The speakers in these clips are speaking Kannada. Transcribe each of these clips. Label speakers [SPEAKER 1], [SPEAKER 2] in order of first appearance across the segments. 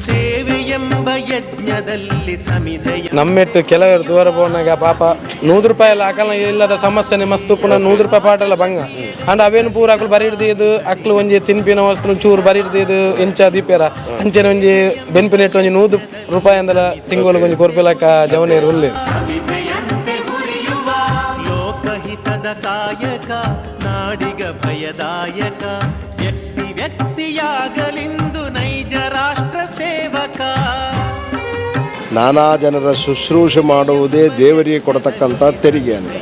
[SPEAKER 1] ಸೇವೆಯೆಂಬ ಯಜ್ಞದಲ್ಲಿ ಸಮಿಧೆಯ
[SPEAKER 2] ನಮ್ಮೆಟ್ಟು ಕೆಲವರು ದೂರ ಬೋನಾಗ ಪಾಪ ನೂರು ರೂಪಾಯಿ ಹಾಕಲ್ಲ ಇಲ್ಲದ ಸಮಸ್ಯೆ ಮಸ್ತ್ ಪುನಃ ನೂರು ರೂಪಾಯಿ ಪಾಟಲ್ಲ ಬಂಗ ಅಂಡ್ ಅವೇನು ಪೂರ ಅಕ್ಲು ಬರಿ ಹಿಡ್ದಿದ್ದು ಅಕ್ಲು ಒಂಜಿ ತಿನ್ಪಿನ ವಸ್ತು ಚೂರು ಬರಿ ಹಿಡ್ದಿದ್ದು ಇಂಚ ದೀಪೇರ ಅಂಚೆನ ಒಂಜಿ ಬೆನ್ಪಿನೆಟ್ಟು ಒಂಜಿ ನೂರು ರೂಪಾಯಿ ಅಂದಲ ತಿಂಗಳು ಒಂಜಿ ಕೊರ್ಪಿಲಕ್ಕ ಜವನೇರು ಉಲ್ಲೆ
[SPEAKER 1] ಲೋಕಹಿತದ ಕಾಯಕ ನಾಡಿಗ ಭಯದಾಯಕ
[SPEAKER 3] ನಾನಾ ಜನರ ಶುಶ್ರೂಷೆ ಮಾಡುವುದೇ ದೇವರಿಗೆ ಕೊಡತಕ್ಕಂಥ ತೆರಿಗೆ ಅಂತ.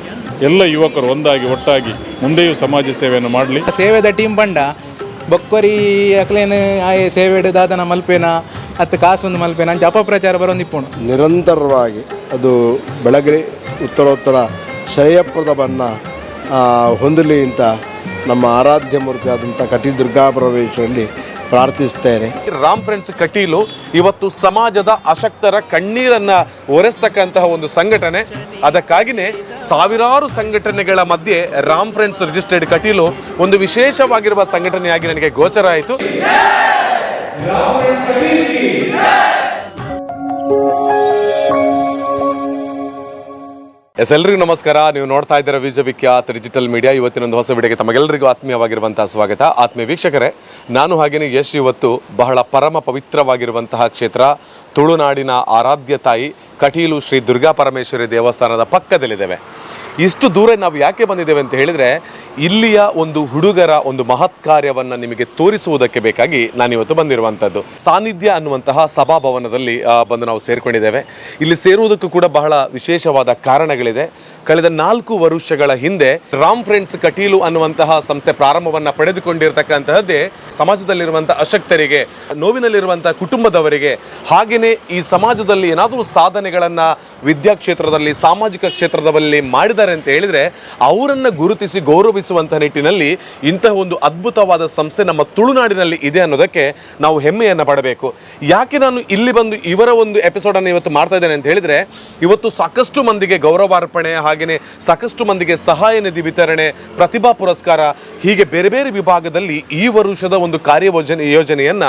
[SPEAKER 4] ಎಲ್ಲ ಯುವಕರು ಒಂದಾಗಿ ಒಟ್ಟಾಗಿ ಮುಂದೆಯೂ ಸಮಾಜ ಸೇವೆಯನ್ನು ಮಾಡಲಿ.
[SPEAKER 5] ಸೇವೆದ ಟೀಮ್ ಬಂಡ ಬೊಕ್ಕೊರಿ ಅಕ್ಲೇನು ಆಯೆ ಸೇವೆಡ್ ದಾದನ ಮಲ್ಪೇನ ಅತ್ತು ಕಾಸೊಂದು ಮಲ್ಪೇನ ಅಂಚ ಅಪಪ್ರಚಾರ ಬರೋಂದಿಪ್ಪುಣು
[SPEAKER 3] ನಿರಂತರವಾಗಿ ಅದು ಬೆಳಗ್ಗೆ ಉತ್ತರೋತ್ತರ ಶ್ರೇಯಪ್ರದವನ್ನು ಹೊಂದಲಿ ಅಂತ ನಮ್ಮ ಆರಾಧ್ಯ ಮೂರ್ತಿ ಆದಂಥ ಕಟಿ ದುರ್ಗಾ ಪರಮೇಶ್ವರಲ್ಲಿ ಪ್ರಾರ್ಥಿಸ್ತೇನೆ
[SPEAKER 6] ರಾಮ್ ಫ್ರೆಂಡ್ಸ್, ಕಟೀಲು, ಇವತ್ತು ಸಮಾಜದ ಅಶಕ್ತರ ಕಣ್ಣೀರನ್ನ ಒರೆಸ್ತಕ್ಕಂತಹ ಒಂದು ಸಂಘಟನೆ. ಅದಕ್ಕಾಗಿನೇ ಸಾವಿರಾರು ಸಂಘಟನೆಗಳ ಮಧ್ಯೆ ರಾಮ್ ಫ್ರೆಂಡ್ಸ್ ರಿಜಿಸ್ಟರ್ಡ್ ಕಟೀಲು ಒಂದು ವಿಶೇಷವಾಗಿರುವ ಸಂಘಟನೆಯಾಗಿ ನನಗೆ ಗೋಚರ ಆಯಿತು. ಎಸ್, ಎಲ್ರಿಗೂ ನಮಸ್ಕಾರ. ನೀವು ನೋಡ್ತಾ ಇದ್ದೀರಾ ವಿಖ್ಯಾತ್ ಡಿಜಿಟಲ್ ಮೀಡಿಯಾ. ಇವತ್ತಿನ ಒಂದು ಹೊಸ ವಿಡಿಯೋಗೆ ತಮಗೆಲ್ಲರಿಗೂ ಆತ್ಮೀಯವಾಗಿರುವಂತಹ ಸ್ವಾಗತ. ಆತ್ಮೀಯ ವೀಕ್ಷಕರೇ, ನಾನು ಹಾಗೆಯೇ ಯಶ್ ಇವತ್ತು ಬಹಳ ಪರಮ ಪವಿತ್ರವಾಗಿರುವಂತಹ ಕ್ಷೇತ್ರ, ತುಳುನಾಡಿನ ಆರಾಧ್ಯ ತಾಯಿ ಕಟೀಲು ಶ್ರೀ ದುರ್ಗಾ ಪರಮೇಶ್ವರಿ ದೇವಸ್ಥಾನದ ಪಕ್ಕದಲ್ಲಿದ್ದೇವೆ. ಇಷ್ಟು ದೂರ ನಾವು ಯಾಕೆ ಬಂದಿದ್ದೇವೆ ಅಂತ ಹೇಳಿದರೆ, ಇಲ್ಲಿಯ ಒಂದು ಹುಡುಗರ ಒಂದು ಮಹತ್ ಕಾರ್ಯವನ್ನು ನಿಮಗೆ ತೋರಿಸುವುದಕ್ಕೆ ಬೇಕಾಗಿ ನಾನಿವತ್ತು ಬಂದಿರುವಂಥದ್ದು ಸಾನ್ನಿಧ್ಯ ಅನ್ನುವಂತಹ ಸಭಾಭವನದಲ್ಲಿ ಬಂದು ನಾವು ಸೇರಿಕೊಂಡಿದ್ದೇವೆ. ಇಲ್ಲಿ ಸೇರುವುದಕ್ಕೂ ಕೂಡ ಬಹಳ ವಿಶೇಷವಾದ ಕಾರಣಗಳಿದೆ. ಕಳೆದ ನಾಲ್ಕು ವರ್ಷಗಳ ಹಿಂದೆ ರಾಮ್ ಫ್ರೆಂಡ್ಸ್ ಕಟೀಲು ಅನ್ನುವಂತಹ ಸಂಸ್ಥೆ ಪ್ರಾರಂಭವನ್ನ ಪಡೆದುಕೊಂಡಿರ್ತಕ್ಕಂತಹದ್ದೇ ಸಮಾಜದಲ್ಲಿರುವಂತಹ ಅಶಕ್ತರಿಗೆ ನೋವಿನಲ್ಲಿರುವಂತಹ ಕುಟುಂಬದವರಿಗೆ ಹಾಗೆಯೇ ಈ ಸಮಾಜದಲ್ಲಿ ಏನಾದರೂ ಸಾಧನೆಗಳನ್ನ ವಿದ್ಯಾ ಕ್ಷೇತ್ರದಲ್ಲಿ ಸಾಮಾಜಿಕ ಕ್ಷೇತ್ರದಲ್ಲಿ ಮಾಡಿದ್ದಾರೆ ಅಂತ ಹೇಳಿದ್ರೆ ಅವರನ್ನ ಗುರುತಿಸಿ ಗೌರವಿಸುವಂತಹ ನಿಟ್ಟಿನಲ್ಲಿ ಇಂತಹ ಒಂದು ಅದ್ಭುತವಾದ ಸಂಸ್ಥೆ ನಮ್ಮ ತುಳುನಾಡಿನಲ್ಲಿ ಇದೆ ಅನ್ನೋದಕ್ಕೆ ನಾವು ಹೆಮ್ಮೆಯನ್ನು ಪಡಬೇಕು. ಯಾಕೆ ನಾನು ಇಲ್ಲಿ ಬಂದು ಇವರ ಒಂದು ಎಪಿಸೋಡ್ ಅನ್ನು ಇವತ್ತು ಮಾಡ್ತಾ ಇದ್ದೇನೆ ಅಂತ ಹೇಳಿದ್ರೆ, ಇವತ್ತು ಸಾಕಷ್ಟು ಮಂದಿಗೆ ಗೌರವಾರ್ಪಣೆ ಹಾಗೆಯೇ ಸಾಕಷ್ಟು ಮಂದಿಗೆ ಸಹಾಯ ನಿಧಿ ವಿತರಣೆ, ಪ್ರತಿಭಾ ಪುರಸ್ಕಾರ, ಹೀಗೆ ಬೇರೆ ಬೇರೆ ವಿಭಾಗದಲ್ಲಿ ಈ ವರ್ಷದ ಒಂದು ಕಾರ್ಯಯೋಜನೆ, ಯೋಜನೆಯನ್ನ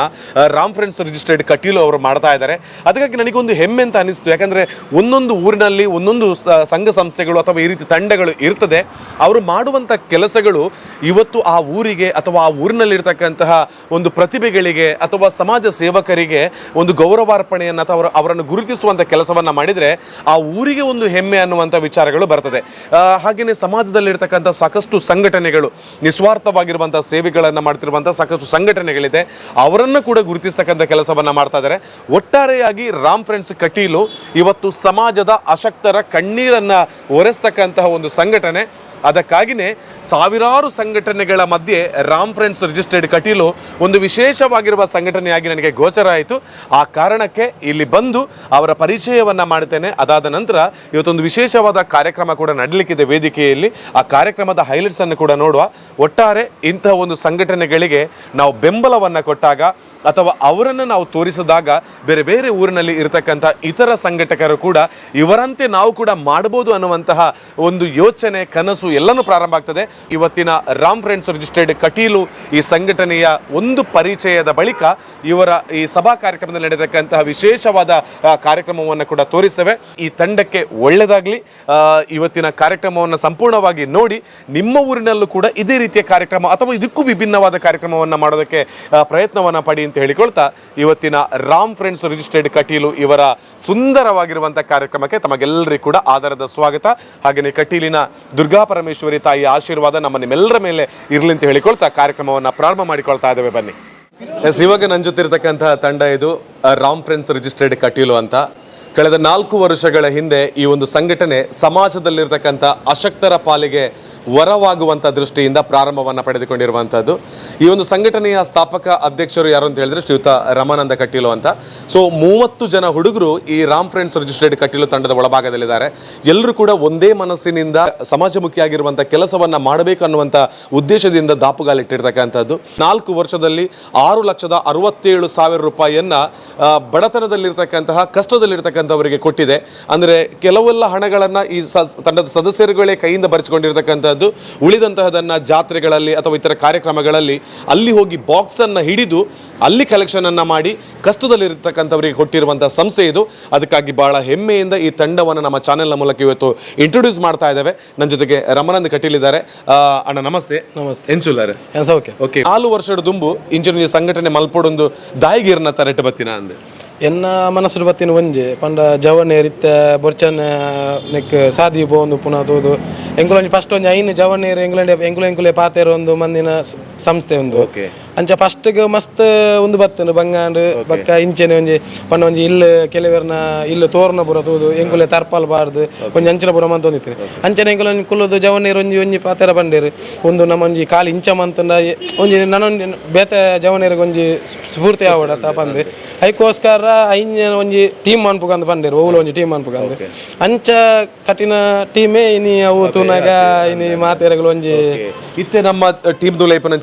[SPEAKER 6] ರಾಮ್ ಫ್ರೆಂಡ್ಸ್ ರಿಜಿಸ್ಟ್ರೇಡ್ ಕಟೀಲು ಅವರು ಮಾಡ್ತಾ ಇದ್ದಾರೆ. ಅದಕ್ಕಾಗಿ ನನಗೊಂದು ಹೆಮ್ಮೆ ಅಂತ ಅನಿಸ್ತು. ಯಾಕಂದ್ರೆ ಒಂದೊಂದು ಊರಿನಲ್ಲಿ, ಒಂದೊಂದು ಸಂಘ ಸಂಸ್ಥೆಗಳು ಅಥವಾ ಈ ರೀತಿ ತಂಡಗಳು ಇರ್ತದೆ. ಅವರು ಮಾಡುವಂಥ ಕೆಲಸಗಳು ಇವತ್ತು ಆ ಊರಿಗೆ ಅಥವಾ ಆ ಊರಿನಲ್ಲಿರ್ತಕ್ಕಂತಹ ಒಂದು ಪ್ರತಿಭೆಗಳಿಗೆ ಅಥವಾ ಸಮಾಜ ಸೇವಕರಿಗೆ ಒಂದು ಗೌರವಾರ್ಪಣೆಯನ್ನು ಅಥವಾ ಅವರನ್ನು ಗುರುತಿಸುವಂಥ ಕೆಲಸವನ್ನ ಮಾಡಿದರೆ ಆ ಊರಿಗೆ ಒಂದು ಹೆಮ್ಮೆ ಅನ್ನುವಂಥ ವಿಚಾರಗಳು ಬರ್ತದೆ. ಹಾಗೆಯೇ ಸಮಾಜದಲ್ಲಿರ್ತಕ್ಕಂಥ ಸಾಕಷ್ಟು ಸಂಘಟನೆಗಳು ನಿಸ್ವಾರ್ಥವಾಗಿರುವಂಥ ಸೇವೆಗಳನ್ನು ಮಾಡ್ತಿರುವಂಥ ಸಾಕಷ್ಟು ಸಂಘಟನೆಗಳಿದೆ. ಅವರನ್ನು ಕೂಡ ಗುರುತಿಸ್ತಕ್ಕಂಥ ಕೆಲಸವನ್ನು ಮಾಡ್ತಾ ಇದ್ದಾರೆ ಒಟ್ಟಾರೆಯಾಗಿ ರಾಮ್ ಫ್ರೆಂಡ್ಸ್ ಕಟೀಲು ಇವತ್ತು ಸಮಾಜದ ಅಶಕ್ತರ ಕಣ್ಣೀರನ್ನ ಒರೆಸ್ತಕ್ಕಂತಹ ಒಂದು ಸಂಘಟನೆ. ಅದಕ್ಕಾಗಿಯೇ ಸಾವಿರಾರು ಸಂಘಟನೆಗಳ ಮಧ್ಯೆ ರಾಮ್ ಫ್ರೆಂಡ್ಸ್ ರಿಜಿಸ್ಟರ್ಡ್ ಕಟೀಲು ಒಂದು ವಿಶೇಷವಾಗಿರುವ ಸಂಘಟನೆಯಾಗಿ ನನಗೆ ಗೋಚರ ಆಯಿತು. ಆ ಕಾರಣಕ್ಕೆ ಇಲ್ಲಿ ಬಂದು ಅವರ ಪರಿಚಯವನ್ನು ಮಾಡ್ತೇನೆ ಅದಾದ ನಂತರ ಇವತ್ತೊಂದು ವಿಶೇಷವಾದ ಕಾರ್ಯಕ್ರಮ ಕೂಡ ನಡಲಿಕ್ಕಿದೆ ವೇದಿಕೆಯಲ್ಲಿ. ಆ ಕಾರ್ಯಕ್ರಮದ ಹೈಲೈಟ್ಸನ್ನು ಕೂಡ ನೋಡುವ. ಒಟ್ಟಾರೆ ಇಂತಹ ಒಂದು ಸಂಘಟನೆಗಳಿಗೆ ನಾವು ಬೆಂಬಲವನ್ನು ಕೊಟ್ಟಾಗ ಅಥವಾ ಅವರನ್ನು ನಾವು ತೋರಿಸಿದಾಗ ಬೇರೆ ಬೇರೆ ಊರಿನಲ್ಲಿ ಇರತಕ್ಕಂಥ ಇತರ ಸಂಘಟಕರು ಕೂಡ ಇವರಂತೆ ನಾವು ಕೂಡ ಮಾಡಬಹುದು ಅನ್ನುವಂತಹ ಒಂದು ಯೋಚನೆ, ಕನಸು ಎಲ್ಲನೂ ಪ್ರಾರಂಭ ಆಗ್ತದೆ. ಇವತ್ತಿನ ರಾಮ್ ಫ್ರೆಂಡ್ಸ್ ರಿಜಿಸ್ಟರ್ಡ್ ಕಟೀಲು ಈ ಸಂಘಟನೆಯ ಒಂದು ಪರಿಚಯದ ಬಳಿಕ ಇವರ ಈ ಸಭಾ ಕಾರ್ಯಕ್ರಮದಲ್ಲಿ ನಡೆತಕ್ಕಂತಹ ವಿಶೇಷವಾದ ಕಾರ್ಯಕ್ರಮವನ್ನು ಕೂಡ ತೋರಿಸ್ತೇವೆ ಈ ತಂಡಕ್ಕೆ ಒಳ್ಳೆಯದಾಗಲಿ. ಇವತ್ತಿನ ಕಾರ್ಯಕ್ರಮವನ್ನು ಸಂಪೂರ್ಣವಾಗಿ ನೋಡಿ ನಿಮ್ಮ ಊರಿನಲ್ಲೂ ಕೂಡ ಇದೇ ರೀತಿಯ ಕಾರ್ಯಕ್ರಮ ಅಥವಾ ಇದಕ್ಕೂ ವಿಭಿನ್ನವಾದ ಕಾರ್ಯಕ್ರಮವನ್ನು ಮಾಡೋದಕ್ಕೆ ಪ್ರಯತ್ನವನ್ನು ಪಡಿ ಹೇಳಿಕೊಳ್ತಾ ಇವತ್ತಿನ ರಾಮ್ ಫ್ರೆಂಡ್ಸ್ ರಿಜಿಸ್ಟರ್ಡ್ ಕಟೀಲು ಇವರ ಸುಂದರವಾಗಿರುವಂತಹ ಕಾರ್ಯಕ್ರಮಕ್ಕೆ ತಮಗೆಲ್ಲರಿಗೂ ಕೂಡ ಆಧಾರದ ಸ್ವಾಗತ. ಹಾಗೆಯೇ ಕಟೀಲಿನ ದುರ್ಗಾ ಪರಮೇಶ್ವರಿ ತಾಯಿಯ ಆಶೀರ್ವಾದ ನಮ್ಮ ನಿಮ್ಮೆಲ್ಲರ ಮೇಲೆ ಇರಲಿ ಅಂತ ಹೇಳಿಕೊಳ್ತಾ ಕಾರ್ಯಕ್ರಮವನ್ನು ಪ್ರಾರಂಭ ಮಾಡಿಕೊಳ್ತಾ ಇದ್ದೇವೆ. ಬನ್ನಿ. ಎಸ್, ಇವಾಗ ನನ್ನ ಜೊತೆ ಇರತಕ್ಕಂತಹ ತಂಡ ಇದು ರಾಮ್ ಫ್ರೆಂಡ್ಸ್ ರಿಜಿಸ್ಟರ್ಡ್ ಕಟೀಲು ಅಂತ. ಕಳೆದ ನಾಲ್ಕು ವರ್ಷಗಳ ಹಿಂದೆ ಈ ಒಂದು ಸಂಘಟನೆ ಸಮಾಜದಲ್ಲಿರ್ತಕ್ಕಂಥ ಅಶಕ್ತರ ಪಾಲಿಗೆ ವರವಾಗುವಂಥ ದೃಷ್ಟಿಯಿಂದ ಪ್ರಾರಂಭವನ್ನು ಪಡೆದುಕೊಂಡಿರುವಂಥದ್ದು ಈ ಒಂದು ಸಂಘಟನೆಯ ಸ್ಥಾಪಕ ಅಧ್ಯಕ್ಷರು ಯಾರು ಅಂತ ಹೇಳಿದ್ರೆ ಶ್ರೀಯುತ ರಮಾನಂದ ಕಟೀಲು ಅಂತ. ಸೊ ಮೂವತ್ತು ಜನ ಹುಡುಗರು ಈ ರಾಮ್ ಫ್ರೆಂಡ್ಸ್ ರಿಜಿಸ್ಟ್ರೇಡ್ ಕಟೀಲು ತಂಡದ ಒಳಭಾಗದಲ್ಲಿದ್ದಾರೆ. ಎಲ್ಲರೂ ಕೂಡ ಒಂದೇ ಮನಸ್ಸಿನಿಂದ ಸಮಾಜಮುಖಿಯಾಗಿರುವಂಥ ಕೆಲಸವನ್ನು ಮಾಡಬೇಕು ಅನ್ನುವಂಥ ಉದ್ದೇಶದಿಂದ ದಾಪುಗಾಲಿಟ್ಟಿರ್ತಕ್ಕಂಥದ್ದು ನಾಲ್ಕು ವರ್ಷದಲ್ಲಿ ಆರು ಲಕ್ಷದ ಅರವತ್ತೇಳು ಸಾವಿರ ರೂಪಾಯಿಯನ್ನು ಬಡತನದಲ್ಲಿರ್ತಕ್ಕಂತಹ, ಕಷ್ಟದಲ್ಲಿರ್ತಕ್ಕಂಥವರಿಗೆ ಕೊಟ್ಟಿದೆ. ಅಂದರೆ ಕೆಲವೆಲ್ಲ ಹಣಗಳನ್ನು ಈ ತಂಡದ ಸದಸ್ಯರುಗಳೇ ಕೈಯಿಂದ ಬರೆಸಿಕೊಂಡಿರ್ತಕ್ಕಂಥದ್ದು. ಮಾಡುವಂಥದ್ದು ಉಳಿದಂತಹದನ್ನು ಜಾತ್ರೆಗಳಲ್ಲಿ ಅಥವಾ ಇತರ ಕಾರ್ಯಕ್ರಮಗಳಲ್ಲಿ ಅಲ್ಲಿ ಹೋಗಿ ಬಾಕ್ಸನ್ನು ಅನ್ನ ಹಿಡಿದು ಅಲ್ಲಿ ಕಲೆಕ್ಷನನ್ನು ಅನ್ನ ಮಾಡಿ ಕಷ್ಟದಲ್ಲಿರತಕ್ಕಂಥವರಿಗೆ ಕೊಟ್ಟಿರುವಂಥ ಸಂಸ್ಥೆ ಇದು. ಅದಕ್ಕಾಗಿ ಬಹಳ ಹೆಮ್ಮೆಯಿಂದ ಈ ತಂಡವನ್ನು ನಮ್ಮ ಚಾನೆಲ್ನ ಮೂಲಕ ಇವತ್ತು ಇಂಟ್ರೊಡ್ಯೂಸ್ ಮಾಡ್ತಾ ಇದ್ದೇವೆ. ನನ್ನ ಜೊತೆಗೆ ರಮನಂದ್ ಕಟೀಲಿದ್ದಾರೆ. ಅಣ್ಣ ನಮಸ್ತೆ.
[SPEAKER 2] ನಮಸ್ತೆ.
[SPEAKER 6] ಎನ್ಸುಲಾರೆ.
[SPEAKER 2] ಓಕೆ.
[SPEAKER 6] ಓಕೆ. ನಾಲ್ಕು ವರ್ಷದ ದುಂಬು ಇಂಜಿನಿಯರ್ ಸಂಘಟನೆ ಮಲ್ಪೊಡೊಂದು ದಾಯಿಗೀರ್ನ ತರಟ್ಟು ಬತ್ತಿನ ಅಂದೆ.
[SPEAKER 2] ಎನ್ನ ಮನಸ್ಸು ಬತ್ತಿನ ಒಂಜೆ, ಪಂಡ ಜವನೆ ರಿತ್ತ ಬೊರ್ಚನ್, ನೆಕ್ ಸಾದಿ ಪೋಂದು ಪುನಃ ತೂದು. ಎಂಕುಲೊಂಜಿ ಫಸ್ಟ್ ಒಂಜಿ ಐನು ಜವನೇರು, ಎಂಗ್ಲೆಂಡ್, ಎಂಕುಲು, ಎಂಕುಲೆ ಪಾತೆರ್ ಒಂದು ಮಂದಿನ ಸಂಸ್ಥೆ ಒಂದು. ಅಂಚ ಫಸ್ಟ್ಗೆ ಮಸ್ತ್ ಒಂದು ಬತ್ತನು ಬಂಗಾಂಡ್ ಬಕ್ಕ ಇಂಚೆನೆ ಒಂಜಿ ಪಂಡ ಒಂಜಿ ಇಲ್ಲು ಕೆಲವರ್ನ ಇಲ್ಲು ತೋರ್ನ ಪುರ ತೂದು ಎಂಕುಲೆ ತರ್ಪಾಲ್ ಬಾರ್ದು ಒಂಜಿ ಅಂಚನ ಪುರ ಮಂತ ಒಂದಿತ್ತು ಅಂಚನೆ ಎಂಕುಲ ಒಂಜಿ ಕುಲ್ಲದು ಜವನೇರು ಒಂಜಿ ಒಂಜಿ ಪಾತೆರ ಬಂಡೇರು. ಒಂದು ನಮ್ಮ ಒಂಜಿ ಕಾಲು ಇಂಚ ಮಂತಂಡ ಒಂಜಿ ನನ್ನೊಂಜಿ ಬೇತೆ ಜವನೇರಿಗೆ ಒಂಜಿ ಸ್ಫೂರ್ತಿ ಆವಡ ಬಂದು ಐಕೋಸ್ಕರ ಐಂಜ ಒಂಜಿ ಟೀಮ್ ಅನ್ಪುಗಂದು ಬಂಡೇರು ಓಲು ಒಂಜಿ ಟೀಮ್ ಅನ್ಪುಗಂದು ಅಂಚ ಕಠಿಣ ಟೀಮೇ ಇನಿ ಅವು ತೂನಾಗ ಇನಿ ಮಾತೆರಗಳು ಒಂಜಿ
[SPEAKER 6] ಇತ್ತೆ ನಮ್ಮ ಟೀಮ್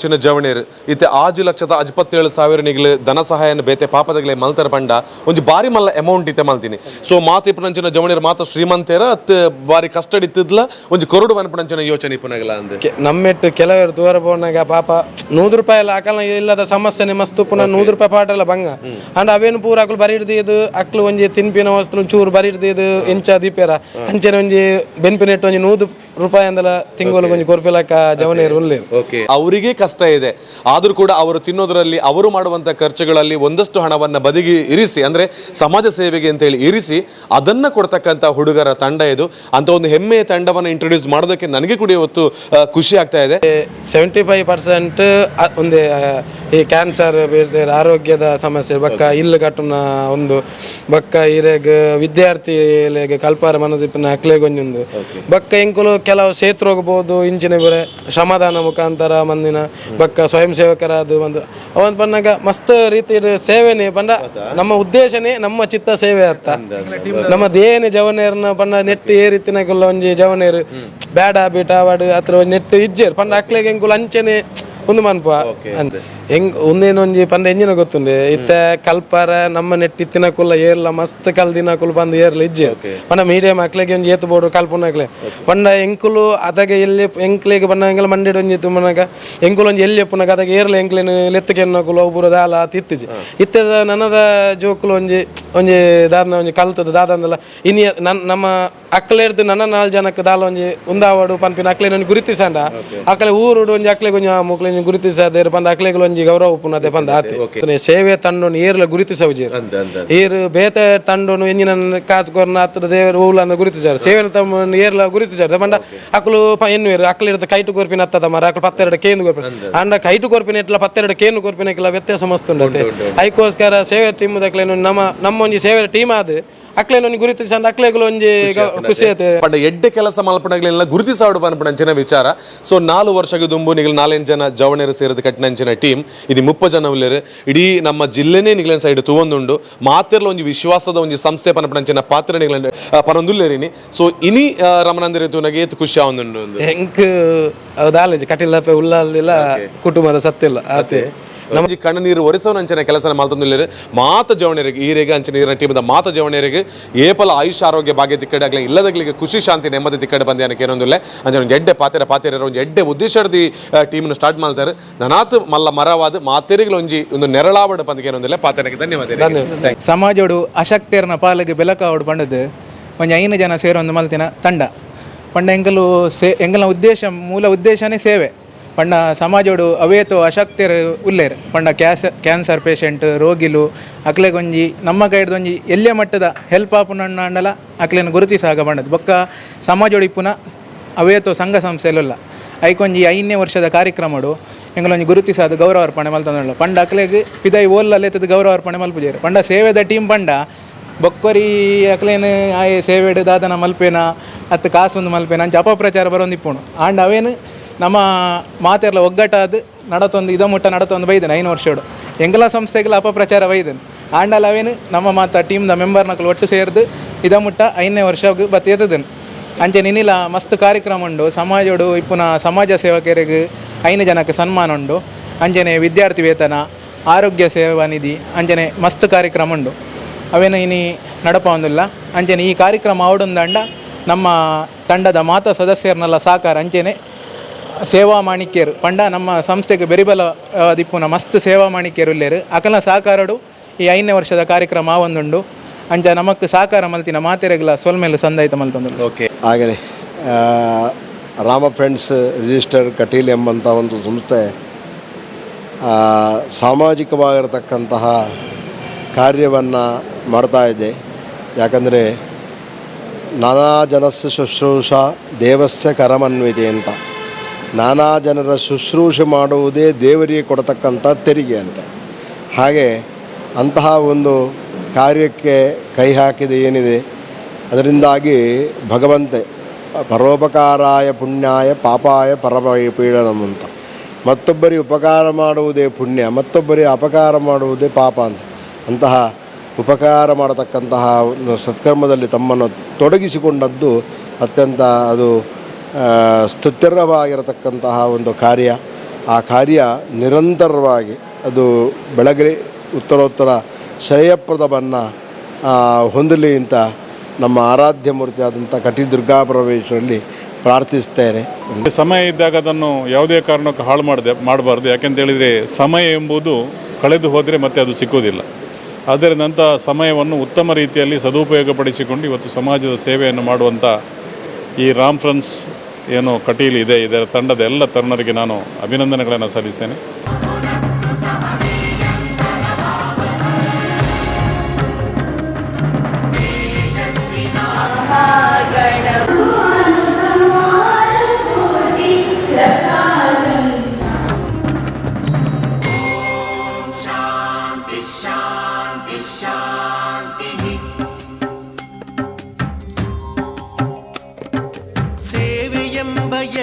[SPEAKER 6] ದುಲೈಪನಂಚಿನ ಜವಣೀರ್ ಇತ್ತೆ ಆಜು ಲಕ್ಷದ ಅಜ್ಪತ್ತೇಳು ಸಾವಿರ ನಿಗ್ಲು ಧನ ಸಹಾಯನ ಬೇತೆ ಪಾಪದಗ್ಲೆ ಮಲ್ತರ ಪಂಡ. ಒಂಜಿ ಬಾರಿ ಮಲ್ಲ ಅಮೌಂಟ್ ಇತ್ತೆ ಮಲ್ತೀನಿ. ಸೊ ಮಾತು ಇಪ್ಪನಂಚಿನ ಜವಣೀರ್ ಮಾತು ಶ್ರೀಮಂತೇರ ಅತ್ ಬಾರಿ ಕಷ್ಟ ಇತ್ತಿದ್ಲ ಒಂಜಿ ಕೊರಡು ಅನ್ಪನಂಚಿನ ಯೋಚನೆ ಇಪ್ಪನಾಗಲ್ಲ ಅಂದೆ.
[SPEAKER 2] ನಮ್ಮೆಟ್ಟು ಕೆಲವರು ದೂರ ಬೋನಾಗ ಪಾಪ ನೂರು ರೂಪಾಯಿ ಎಲ್ಲ ಅಕಲ್ನ ಇಲ್ಲದ ಸಮಸ್ಯೆನೆ ಮಸ್ತು ಪುನಃ ನೂರು ರೂಪಾಯಿ ಪಾಡಲ್ಲ ಬಂಗ ಅಂಡ್ ಅವೇನು ಪೂರ ಅಕ್ಲು ಬರಿ ಹಿಡ್ದಿದ್ದು ಅಕ್ಲು ಒಂಜಿ ತಿನ್ಪಿನ ವಸ್ತು ಚೂರು ಬರಿ ಹಿಡ್ದಿದ್ದು ಇದು ಎಂಚ ದೀಪೇರ. ಅಂಚೆನೆ ಒಂಜಿ ಬೆನ್ಪಿನೆಟ್ಟು ಒಂಜಿ ನೂರು ರೂಪಾಯಿ ಅಂದಲ ತಿಂಗಳು ಕೊಂಚ ಕೊರ್ಪಿಲಕ್ಕ ಜವನೇರು
[SPEAKER 6] ಓಕೆ ಅವರಿಗೆ ಕಷ್ಟ ಇದೆ. ಆದರೂ ಕೂಡ ಅವರು ತಿನ್ನೋದರಲ್ಲಿ ಅವರು ಮಾಡುವಂಥ ಖರ್ಚುಗಳಲ್ಲಿ ಒಂದಷ್ಟು ಹಣವನ್ನು ಬದಿಗೆ ಇರಿಸಿ ಅಂದರೆ ಸಮಾಜ ಸೇವೆಗೆ ಅಂತೇಳಿ ಇರಿಸಿ ಅದನ್ನು ಕೊಡ್ತಕ್ಕಂಥ ಹುಡುಗರ ತಂಡ ಇದು. ಅಂತ ಒಂದು ಹೆಮ್ಮೆಯ ತಂಡವನ್ನು ಇಂಟ್ರೊಡ್ಯೂಸ್ ಮಾಡೋದಕ್ಕೆ ನನಗೆ ಕೂಡ ಇವತ್ತು ಆ, ಖುಷಿ ಆಗ್ತಾ ಇದೆ.
[SPEAKER 2] ಸೆವೆಂಟಿ ಫೈವ್ ಪರ್ಸೆಂಟ್ ಒಂದೇ ಈ ಕ್ಯಾನ್ಸರ್ ಬೇರೆ ಆರೋಗ್ಯದ ಸಮಸ್ಯೆ ಬಕ್ಕ ಇಲ್ಲಿ ಕಟ್ಟುನ ಒಂದು ಬಕ್ಕ ಇರೆಗ್ ವಿದ್ಯಾರ್ಥಿ ಕಲ್ಪಾರ ಮನದಿಪ್ಪನ ಅಕ್ಲೆಗೊಂಜೊಂದು ಬಕ್ಕ ಇಂಕುಲು ಕೆಲವು ಸೇತ್ರ ಹೋಗ್ಬೋದು ಇಂಚಿನ ಬೇರೆ ಶ್ರಮದಾನ ಮುಖಾಂತರ ಮಂದಿನ ಬಕ್ಕ ಸ್ವಯಂ ಸೇವಕರಾದ ಒಂದು. ಅವನ್ ಬಂದಾಗ ಮಸ್ತ್ ರೀತಿ ಸೇವೆನೇ ಬಂದ ನಮ್ಮ ಉದ್ದೇಶನೇ ನಮ್ಮ ಚಿತ್ತ ಸೇವೆ ಅತ್ತ. ನಮ್ಮ ದೇಹನೇ ಜವನೇರ್ನ ಪಂಡ ನೆಟ್ಟು ಏ ರೀತಿನಾಗೆಲ್ಲ ಒಂಜಿ ಜವನೇರು. ಬ್ಯಾಡ ಬೀಟ ವಾಡು ಅತ್ರ ನೆಟ್ ಇಜ್ಜೇರು. ಪಂಡ ಅಕ್ಲೆಗೆ ಇಂಕುಲು ಅಂಚೆನೆ ಒಂದು ಮನ್ಪ. ಹೆಂಗ್ ಒಂದೇನೊಂಜಿ ಪಂಡ ಎಂಜಿನ ಗೊತ್ತುಂಡೆ ಇತ್ತ ಕಲ್ಪಾರ ನಮ್ಮ ನೆಟ್ ಇತ್ತಿನ ಕುಲ್ಲ ಏರ್ಲ ಮಸ್ತ್ ಕಲ್ ದಿನಕುಲ್ ಬಂದು ಏರ್ಲ ಇಜ್ಜೆ. ಪಂಡ ಮೀಡಿಯಂ ಅಕ್ಲೆಗೆ ಒಂಜಿ ಏತು ಬೋಡು ಕಲ್ಪುನಾಗ್ಲೆ ಪಂಡ ಎಂಕುಲು ಅದಾಗ ಎಲ್ಲಿ ಎಂಕ್ಲೆಗೆ ಬಣ್ಣ ಎಂಕಲ ಮಂಡೆಡ್ ಒಂಜಿ ತುಮನಾಗ ಎಂಕುಲು ಒಂಜಿ ಎಲ್ಲಿ ಎಪ್ಪುನಾಗ ಅದಾಗ ಏರ್ಲ ಎಂಕ್ಲೆನ ಲೆತ್ತಕೆನ್ನಕುಲು ಒಬ್ಬರು ದಾಲ ತಿತ್ತಿಜಿ ಇತ್ತದ ನನದ ಜೋಕುಲು ಒಂಜಿ ಒಂಜಿ ದಾದ ಒಂಜಿ ಕಲ್ತದ ದಾದಂದಲ್ಲ ಇನಿ ನನ್ ನಮ್ಮ ಅಕ್ಲೆರ್ದು ನನ್ನ ನಾಲ್ ಜನಕ್ಕೆ ದಾಲ ಒಂಜಿ ಉಂದಾವಡು ಪನ್ಪಿನ ಅಕ್ಲೆನ ಒಂಜಿ ಗುರುತಿಸಂಡ. ಅಕ್ಲೆ ಊರುಡು ಒಂಜಿ ಅಕ್ಲೆಗ್ ಒಂಜಿ ಮುಕ್ಲೆ ಗುರುತಿಸದೆ ಪಂದ ಅಕ್ಲೆಗಳು ಒಂಜಿ ಗೌರವ ಪುನದೆ ಪಂದ ಆತೆ. ಸೇವೆ ತಂಡೋನು ಏರ್ಲ ಗುರುತಿಸವುಜಿ ಏರು ಬೇತೆ ತಂಡೋನು ಎಂಜಿನ ಕಾಸು ಕೊರ್ನ ಹತ್ರ ದೇವರು ಊಲ ಅಂದ ಗುರುತಿಸಾರು. ಸೇವೆನ ತಮ್ಮ ಏರ್ಲ ಗುರುತಿಸಾರು. ಪಂಡ ಅಕ್ಲು ಎನ್ನುವೇರು ಅಕ್ಲಿರ್ದ ಕೈಟು ಕೊರ್ಪಿನ ಹತ್ತದ ಮರ ಅಕ್ಲು ಪತ್ತೆರಡು ಕೇಂದು ಕೊರ್ಪಿನ. ಅಂಡ ಕೈಟು ಕೊರ್ಪಿನ ಇಟ್ಲ ಪತ್ತೆರಡು ಕೇನು ಕೊರ್ಪಿನ ವ್ಯತ್ಯಾಸ ಮಸ್ತ್ ಉಂಡತೆ ಐಕೋಸ್ಕರ ಸೇವೆ ಟೀಮ್ ದಕ್ಲೇನು ನಮ್ಮ ನಮ್ಮ ಒಂಜಿ ಸೇವೆ ಟೀಮ್ ಆದ್. ಅಕ್ಲೇನು ಒಂಜಿ ಗುರುತಿಸಂಡ ಅಕ್ಲೆಗಳು ಒಂಜಿ ಖುಷಿ ಆಯ್ತು
[SPEAKER 6] ಪಂಡ ಎಡ್ಡೆ ಕೆಲಸ ಮಲ್ಪಣಗಳೆಲ್ಲ ಗುರುತಿಸಾಡು ಪನ್ಪಣಂಚಿನ ವಿಚಾರ. ಸೊ ನಾಲ್ಕು ವರ್ಷದ ದುಂಬು ನಿಗಲ್ ನಾಲ್ಕು ಜನ ಜವಣರು ಸೇರಿದ ಕಟ್ಟಿನಂಚಿನ ಟೀಮ್. ಇದು ಮುಪ್ಪ ಜನ ಉಳ್ಳೇರು ಇಡೀ ನಮ್ಮ ಜಿಲ್ಲೆನೇ ನಿಗಲಿನ ಸೈಡ್ ತೂವೊಂದುಂಡು. ಮಾತೆರ್ಲ ಒಂಜಿ ವಿಶ್ವಾಸದ ಒಂಜಿ ಸಂಸ್ಥೆ ಪನಪಣಂಚಿನ ಪಾತ್ರ ನಿಗಲ ಪನೊಂದುಲ್ಲೇರಿನಿ. ಸೊ ಇನಿ ರಮಣಂದಿರ ತೂನಗೆ ಏತು ಖುಷಿ ಆವೊಂದುಂಡು ಹೆಂಕ್
[SPEAKER 2] ಹೆಂಗ್ ಹೌದಾಲಜಿ ಕಟಿಲಪೆ ಉಳ್ಳಾಲಿಲ್ಲ ಕುಟುಂಬದ ಸತ್ತಿಲ್ಲ ಆತೆ.
[SPEAKER 6] ನಮ್ಮಜಿ ಕಣ್ಣು ನೀರು ಒರೆಸೋನಂಚಿನ ಕೆಲಸ ಮಲ್ತೊಂದುಲ್ಲೇರು ಮಾತ ಜವಣರಿಗೆ ಈರೆಗೆ ಅಂಚನೆ ನೀರಿನ ಟೀಮದ ಮಾತ ಜವಣರಿಗೆ ಏಪಲ ಆಯುಷ್ ಆರೋಗ್ಯ ಭಾಗ್ಯ ತಿಕ್ಕಡೆ ಆಗಲಿ ಇಲ್ಲದಗ್ಲಿಗೆ ಖುಷಿ ಶಾಂತಿ ನೆಮ್ಮದಿ ತಿಕ್ಕಡೆ ಬಂದೆ ಅನ್ನಕ್ಕೆ ಏನೊಂದಿಲ್ಲ ಅಂಚೆ ಒಂದು ಎಡ್ಡೆ ಪಾತೆರ ಪಾತೆರ ಒಂದು ಎಡ್ಡೆ ಉದ್ದೇಶದ ಟೀಮ್ನ ಸ್ಟಾರ್ಟ್ ಮಾಡ್ತಾರೆ. ನನಾತ್ ಮಲ್ಲ ಮರವಾದ ಮಾತೆರಿಗಳು ಒಂಜಿ ಒಂದು ನೆರಳಾವಡ ಪಂದಕ್ಕೆ ಏನೊಂದಿಲ್ಲ ಪಾತೆರಕ್ಕೆ ಧನ್ಯವಾದ
[SPEAKER 5] ಸಮಾಜೋಡು ಅಶಕ್ತಿಯರನ್ನ ಪಾಲಿಗೆ ಬೆಲಕಾವಡು ಪಂಡದು ಒಂದು ಐನು ಜನ ಸೇರೊಂದು ಮಲ್ತಿನ ತಂಡ. ಪಂಡ ಎಂಗಲು ಸೇ ಎಂಗಲ ಉದ್ದೇಶ ಮೂಲ ಉದ್ದೇಶನೇ ಸೇವೆ. ಪಂಡ ಸಮಾಜೋಡು ಅವೇತೋ ಅಶಕ್ತರು ಉಲ್ಲೇರ್. ಪಂಡ ಕ್ಯಾಸ, ಕ್ಯಾನ್ಸರ್ ಪೇಷಂಟ್, ರೋಗಿಲು, ಅಕ್ಲೆಗೊಂಜಿ, ನಮ್ಮ ಕೈಡ್ದೊಂಜಿ ಎಲ್ಲೆ ಮಟ್ಟದ ಹೆಲ್ಪ್ ಆಪುನಣ್ಣ ಅಂಡಲ ಅಕ್ಲೆನ ಗುರುತಿಸಾಗ ಬಂಡದು. ಬೊಕ್ಕ ಸಮಾಜೋಡು ಇಪ್ಪುನ ಅವೇತೋ ಸಂಘ ಸಂಸ್ಥೆಲ್ಲ ಐಕೊಂಜಿ ಐದನೇ ವರ್ಷದ ಕಾರ್ಯಕ್ರಮಡು ಎಂಗಳೊಂಜಿ ಗುರುತಿಸಾದ ಗೌರವ ಅರ್ಪಣೆ ಮಲ್ತಂದಳು ಪಂಡ ಅಕ್ಲೆಗ್ ಪಿದೈ ಓಲ್ಲಲೆತ್ತದ ಗೌರವ ಅರ್ಪಣೆ ಮಲ್ಪುಜೇರು. ಪಂಡ ಸೇವೆದ ಟೀಮ್ ಪಂಡ ಬೊಕ್ಕೊರಿ ಅಕ್ಲೇನು ಆಯೆ ಸೇವೆಡ್ ದಾದನ ಮಲ್ಪೇನ, ಅತ್ತ ಕಾಸು ಒಂದು ಮಲ್ಪೇನ ಅಂಚ ಅಪಪ್ರಚಾರ ಬರೋಂದಿಪ್ಪುಣು. ಆಂಡ ಅವೇನು ನಮ್ಮ ಮಾತೆಲ್ಲ ಒಗ್ಗಟ್ಟಾದ ನಡತೊಂದು ಇದ ಮುಟ್ಟ ನಡತೊಂದು ಬೈದನ್ ಐನು ವರ್ಷಡು ಎಂಗಲ ಸಂಸ್ಥೆಗಳ ಅಪಪ್ರಚಾರ ಆಂಡಲ್ ಅವೇನು ನಮ್ಮ ಮಾತ ಟೀಮ್ದ ಮೆಂಬರ್ನಕ್ಲು ಒಟ್ಟು ಸೇರ್ದು ಇದ ಮುಟ್ಟ ಐದನೇ ವರ್ಷ ಬತ್ತಿಯತದನು ಅಂಚೆ ನಿನಿಲ ಮಸ್ತ್ ಕಾರ್ಯಕ್ರಮ ಉಂಡು ಸಮಾಜೋಡು ಇಪ್ಪುನ ಸಮಾಜ ಸೇವಕರಿಗೆ ಐನು ಜನಕ್ಕೆ ಸನ್ಮಾನ ಉಂಡು. ಅಂಜನೆ ವಿದ್ಯಾರ್ಥಿ ವೇತನ, ಆರೋಗ್ಯ ಸೇವಾ ನಿಧಿ, ಅಂಜನೆ ಮಸ್ತ್ ಕಾರ್ಯಕ್ರಮ ಉಂಡು. ಅವೇನು ಇನಿ ನಡಪ ಅಂಜನೆ ಈ ಕಾರ್ಯಕ್ರಮ ಆವಡೊಂದಂಡ ನಮ್ಮ ತಂಡದ ಮಾತ ಸದಸ್ಯರನ್ನೆಲ್ಲ ಸಾಕಾರ ಅಂಚೆನೆ ಸೇವಾ ಮಾಣಿಕ್ಯರು. ಪಂಡ ನಮ್ಮ ಸಂಸ್ಥೆಗೆ ಬೆರಿಬಲ ದಿಪ್ಪುನ ಮಸ್ತ್ ಸೇವಾ ಮಾಣಿಕ್ಯರು ಇಲ್ಲೇರು. ಅಕಲ್ನ ಸಾಕಾರಡು ಈ ಐದನೇ ವರ್ಷದ ಕಾರ್ಯಕ್ರಮ ಆವೊಂದುಂಡು. ಅಂಜ ನಮಕ್ ಸಹಕಾರ ಮಲ್ತಿನ ಮಾತೆರೆಗ್ಲ ಸೊಲ್ಮೇಲೆ ಸಂದಾಯಿತ ಮಲ್ತಂದು
[SPEAKER 6] ಓಕೆ
[SPEAKER 3] ಹಾಗೆಯೇ ಆ, ರಾಮ ಫ್ರೆಂಡ್ಸ್ ರಿಜಿಸ್ಟರ್ ಕಟೀಲ್ ಎಂಬಂಥ ಒಂದು ಸಂಸ್ಥೆ ಆ, ಸಾಮಾಜಿಕವಾಗಿರತಕ್ಕಂತಹ ಕಾರ್ಯವನ್ನು ಮಾಡ್ತಾ ಇದೆ. ಯಾಕಂದರೆ ನಾನಾ ಜನಸ್ಸ ಶುಶ್ರೂಷ ದೇವಸ್ಯ ಕರಮನ್ವಿತೆ ಅಂತ. ನಾನಾ ಜನರ ಶುಶ್ರೂಷೆ ಮಾಡುವುದೇ ದೇವರಿಗೆ ಕೊಡತಕ್ಕಂಥ ತೆರಿಗೆ ಅಂತ. ಹಾಗೆ ಅಂತಹ ಒಂದು ಕಾರ್ಯಕ್ಕೆ ಕೈ ಹಾಕಿದೆ ಏನಿದೆ? ಅದರಿಂದಾಗಿ ಭಗವಂತೆ ಪರೋಪಕಾರಾಯ ಪುಣ್ಯಾಯ ಪಾಪಾಯ ಪರಪೀಡನಂ ಅಂತ. ಮತ್ತೊಬ್ಬರಿಗೆ ಉಪಕಾರ ಮಾಡುವುದೇ ಪುಣ್ಯ, ಮತ್ತೊಬ್ಬರಿಗೆ ಅಪಕಾರ ಮಾಡುವುದೇ ಪಾಪ ಅಂತ. ಅಂತಹ ಉಪಕಾರ ಮಾಡತಕ್ಕಂತಹ ಸತ್ಕರ್ಮದಲ್ಲಿ ತಮ್ಮನ್ನು ತೊಡಗಿಸಿಕೊಂಡದ್ದು ಅತ್ಯಂತ ಅದು ಸ್ತುತ್ಯರ್ಹವಾಗಿರತಕ್ಕಂತಹ ಒಂದು ಕಾರ್ಯ. ಆ ಕಾರ್ಯ ನಿರಂತರವಾಗಿ ಅದು ಬೆಳಗ್ಗೆ ಉತ್ತರೋತ್ತರ ಶ್ರೇಯಪ್ರದವನ್ನು ಹೊಂದಲಿ ಅಂತ ನಮ್ಮ ಆರಾಧ್ಯ ಮೂರ್ತಿ ಆದಂಥ ಕಟೀಲ್ ದುರ್ಗಾ ಪರಮೇಶ್ವರಲ್ಲಿ ಪ್ರಾರ್ಥಿಸ್ತೇನೆ
[SPEAKER 4] ಸಮಯ ಇದ್ದಾಗ ಅದನ್ನು ಯಾವುದೇ ಕಾರಣಕ್ಕೂ ಹಾಳು ಮಾಡದೆ, ಮಾಡಬಾರ್ದು. ಯಾಕೆಂತೇಳಿದರೆ ಸಮಯ ಎಂಬುದು ಕಳೆದು ಹೋದರೆ ಮತ್ತೆ ಅದು ಸಿಕ್ಕೋದಿಲ್ಲ ನಂತರ ಸಮಯವನ್ನು ಉತ್ತಮ ರೀತಿಯಲ್ಲಿ ಸದುಪಯೋಗಪಡಿಸಿಕೊಂಡು ಇವತ್ತು ಸಮಾಜದ ಸೇವೆಯನ್ನು ಮಾಡುವಂಥ ಈ ರಾಮ್ ಫ್ರೆಂಡ್ಸ್ ಏನು ಕಟೀಲ್ ಇದೆ ಇದರ ತಂಡದ ಎಲ್ಲ ತರುಣರಿಗೆ ನಾನು ಅಭಿನಂದನೆಗಳನ್ನು ಸಲ್ಲಿಸ್ತೇನೆ.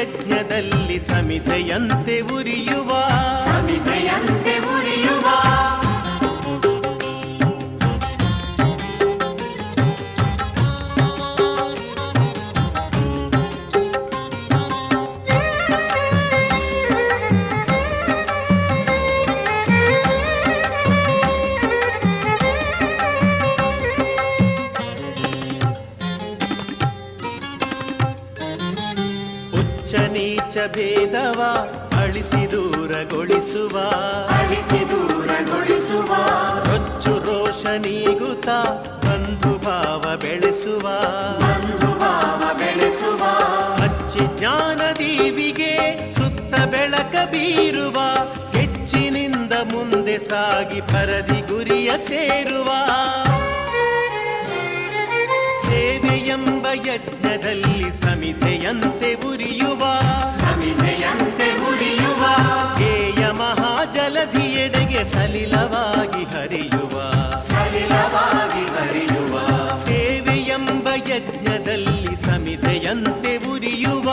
[SPEAKER 1] ಯಜ್ಞದಲ್ಲಿ ಸಮಿಧೆಯಂತೆ ಉರಿಯುವ. ಸಮಿಧೆಯಂತೆ ಉರಿಯುವ. ನೀಚ ಭೇದವ ಅಳಿಸಿ ದೂರಗೊಳಿಸುವ. ಅಳಿಸಿ ದೂರಗೊಳಿಸುವ. ರೊಚ್ಚು ರೋಷ ನೀಗುತ ಬಂಧು ಭಾವ ಬೆಳೆಸುವ. ಬಂಧು ಭಾವ ಬೆಳೆಸುವ. ಹಚ್ಚಿ ಜ್ಞಾನ ದೀವಿಗೆ ಸುತ್ತ ಬೆಳಕ ಬೀರುವ. ಹೆಚ್ಚಿನಿಂದ ಮುಂದೆ ಸಾಗಿ ಪರದಿ ಗುರಿಯ ಸೇರುವ. ಸೇವೆಯೆಂಬ ಯಜ್ಞದಲ್ಲಿ ಸಮಿಧೆಯಂತೆ ಉರಿಯುವ. ಸಮಿಧೆಯಂತೆ ಉರಿಯುವ. ಧ್ಯೇಯ ಮಹಾಜಲಧಿಯೆಡೆಗೆ ಸಲಿಲವಾಗಿ ಹರಿಯುವ. ಸಲಿಲವಾಗಿ ಹರಿಯುವ. ಸೇವೆಯೆಂಬ ಯಜ್ಞದಲ್ಲಿ ಸಮಿಧೆಯಂತೆ ಉರಿಯುವ.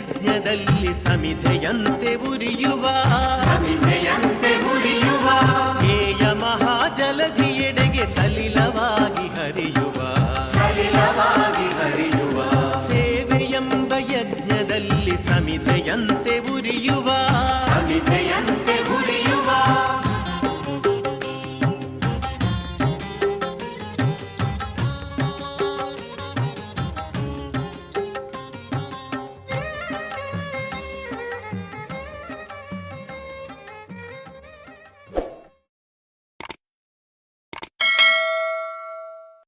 [SPEAKER 1] ಯಜ್ಞದಲ್ಲಿ ಸಮಿಧೆಯಂತೆ ಉರಿಯುವ. ಸಮಿಧೆಯಂತೆ ಉರಿಯುವ. ಹೇಯ ಮಹಾಜಲಧಿಯೆಡೆಗೆ ಸಲಿಲವಾಗಿ ಹರಿಯುವ.